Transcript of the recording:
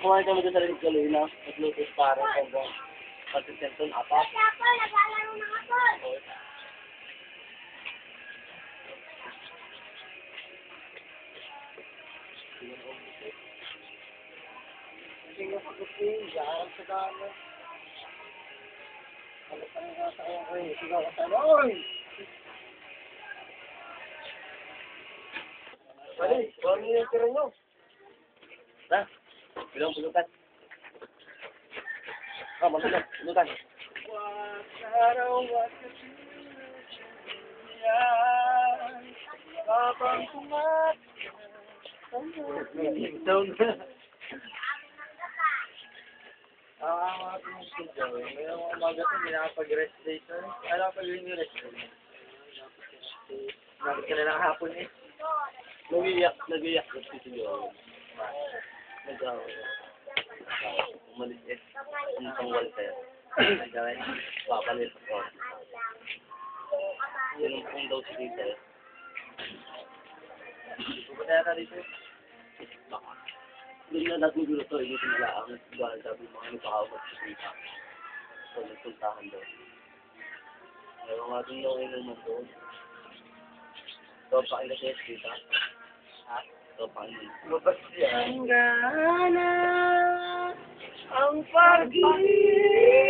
Kumain kami doon sa rin kalina. Nagluto para hanggang pati senton apat. Naglalaro ng ako. Sige ako kasi, yarang sa dami. Ano pa nga sa kaya ko eh, sigaw ka sana. Oy! Pare, kung ano yung tira nyo? Ha? Bilang pulutan. Ah, mabilang, pulutan. Habang kumat. Sound. Ah, mga pinusin ko. Ngayong umaga ko, hindi nakapag-rest day to. Ano pa yun yung rest day? Bakit ka na lang hapon eh? Nag-iyak, nag-iyak ko si. Nag-awa. Umalis eh. Ang tangwal sa'yo. Nag-awa. Papalit ako. Yan ang daw si Tita eh. Pupunta yata dito. Baka. Hindi na natin gulo to, hindi na lang. Dahil sabi mga nagpakawat sa Tita. So, nagpuntahan daw. Ayaw nga din daw inuman doon. So, pakinig siya sa Tita. Ha? Siya. Ang gana, ang pag-ibig.